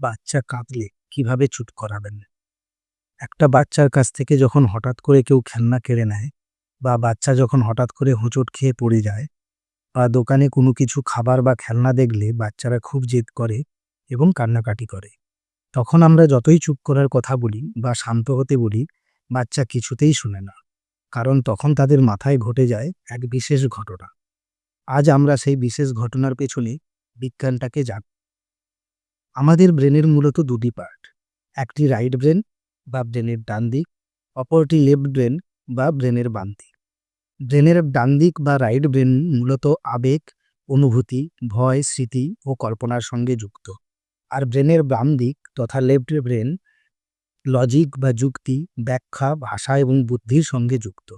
বাচ্চা কাঁদলে কীভাবে চুট করাবেন? একটা বাচ্চার কাছ থেকে যখন হঠাৎ করে কেউ খেলনা কেড়ে নেয় বা বাচ্চা যখন হঠাৎ করে হোঁচট খেয়ে পড়ে যায় বা দোকানে কোনো কিছু খাবার বা খেলনা দেখলে বাচ্চারা খুব জেদ করে এবং কান্নাকাটি করে, তখন আমরা যতই চুপ করার কথা বলি বা শান্ত হতে বলি, বাচ্চা কিছুতেই শুনে না, কারণ তখন তাদের মাথায় ঘটে যায় এক বিশেষ ঘটনা। আজ আমরা সেই বিশেষ ঘটনার পেছনে বিজ্ঞানটাকে জাগ আমাদের ব্রেনের মূলত দুটি পার্ট একটি রাইট ব্রেন বা ব্রেনের ডান দিক, অপরটি লেফট ব্রেন বা ব্রেনের বাম দিক। ব্রেনের ডান দিক বা রাইট ব্রেন মূলত আবেগ, অনুভূতি, ভয়, স্মৃতি ও কল্পনার সঙ্গে যুক্ত। আর ব্রেনের বাম দিক তথা লেফট ব্রেন লজিক বা যুক্তি, ব্যাখ্যা, ভাষা এবং বুদ্ধির সঙ্গে যুক্ত।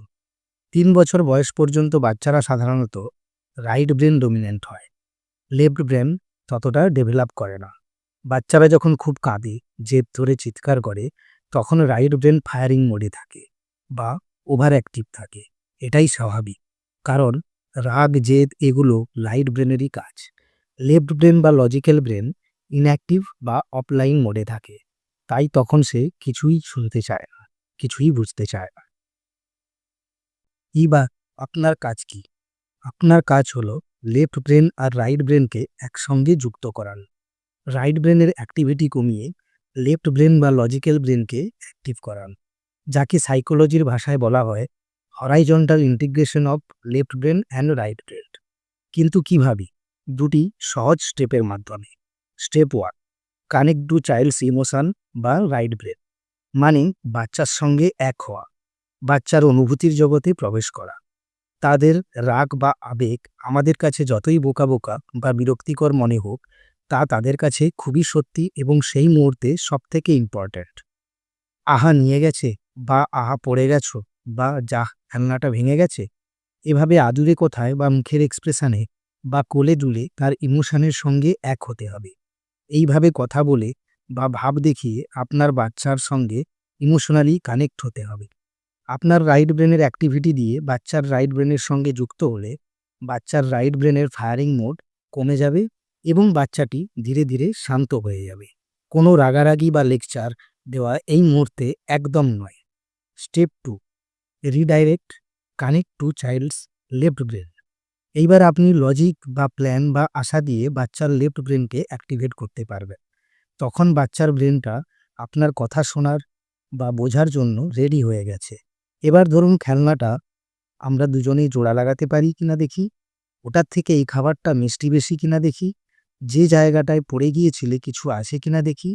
তিন বছর বয়স পর্যন্ত বাচ্চারা সাধারণত রাইট ব্রেন ডমিনেন্ট হয়। লেফট ব্রেন ততটা ডেভেলপ করে না। বাচ্চারা যখন খুব কাঁদে, জেদ ধরে চিৎকার করে, তখন রাইট ব্রেন ফায়ারিং মোডে থাকে বা ওভার অ্যাক্টিভ থাকে। এটাই স্বাভাবিক। কারণ রাগ, জেদ এগুলো লাইট ব্রেনেরই কাজ। লেফট ব্রেন বা লজিক্যাল ব্রেন ইনঅ্যাক্টিভ বা অফলাইন মোডে থাকে। তাই তখন সে কিছুই শুনতে চায় না, কিছুই বুঝতে চায় না। বা আপনার কাজ কি? আপনার কাজ হলো লেফট ব্রেন আর রাইট ব্রেনকে একসঙ্গে যুক্ত করান। রাইট ব্রেনের অ্যাক্টিভিটি কমিয়ে লেফট ব্রেন বা লজিক্যাল ব্রেনকে অ্যাক্টিভ করান। যাকে সাইকোলজির ভাষায় বলা হয় horizontal integration of left brain and right brain কিন্তু কীভাবে দুটি সহজ স্টেপের মাধ্যমে। Step one connect to child's emotion বা রাইট ব্রেন মানে বাচ্চার সঙ্গে এক হওয়া, বাচ্চার অনুভূতির জগতে প্রবেশ করা। তাদের রাগ বা আবেগ আমাদের কাছে যতই বোকা বোকা বা বিরক্তিকর মনে হোক তা তাদের কাছে খুবই সত্যি এবং সেই মুহূর্তে সবথেকে ইম্পর্ট্যান্ট আহা নিয়ে গেছে বা আহা পড়ে গেছো বা যাহ খেলনাটা ভেঙে গেছে, এভাবে আদুরে কোথায় বা মুখের এক্সপ্রেশনে বা কোলে দুলে তার ইমোশনের সঙ্গে এক হতে হবে। এইভাবে কথা বলে বা ভাব দেখিয়ে আপনার বাচ্চার সঙ্গে ইমোশনালি কানেক্ট হতে হবে। আপনার রাইট ব্রেনের অ্যাক্টিভিটি দিয়ে বাচ্চার রাইট ব্রেনের সঙ্গে যুক্ত হলে বাচ্চার রাইট ব্রেনের ফায়ারিং মোড কমে যাবে এবং বাচ্চাটি ধীরে ধীরে শান্ত হয়ে যাবে। কোনো রাগারাগি বা লেকচার দেওয়া এই মুহূর্তে একদম নয়। Step two, redirect connect to child's left brain. এইবার আপনি লজিক বা প্ল্যান বা আশা দিয়ে বাচ্চার লেফট ব্রেনকে অ্যাক্টিভেট করতে পারবেন। তখন বাচ্চার ব্রেনটা আপনার কথা শোনার বা বোঝার জন্য রেডি হয়ে গেছে। এবার ধরুন খেলনাটা আমরা দুজনেই জোড়া লাগাতে পারি কিনা দেখি, ওটার থেকে এই খাবারটা মিষ্টি বেশি কিনা দেখি। যে জায়গাটায় পড়ে গিয়েছিলে কিছু আছে কিনা দেখি?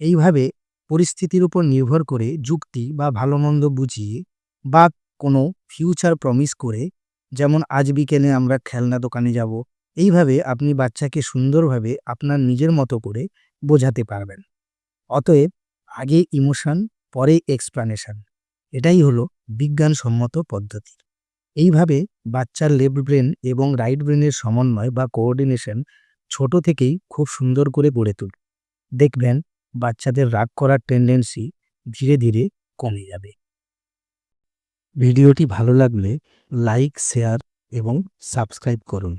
এইভাবে পরিস্থিতির উপর নির্ভর করে যুক্তি বা ভালো মন্দ বুঝিয়ে বা কোনো ফিউচার প্রমিস করে, যেমন আজ বিকেলে আমরা খেলনা দোকানে যাব, এইভাবে আপনি বাচ্চাকে সুন্দরভাবে আপনার নিজের মতো করে বোঝাতে পারবেন। অতএব আগে ইমোশন পরে এক্সপ্লানেশন এটাই হলো বিজ্ঞানসম্মত পদ্ধতি। এইভাবে বাচ্চার লেফট ব্রেন এবং রাইট ব্রেনের সমন্বয় বা কোঅর্ডিনেশন ছোট থেকেই খুব সুন্দর করে গড়ে তুল। দেখবেন, বাচ্চাদের রাগ করার টেন্ডেন্সি ধীরে ধীরে কমে যাবে। ভিডিওটি ভালো লাগলে লাইক শেয়ার এবং সাবস্ক্রাইব করুন।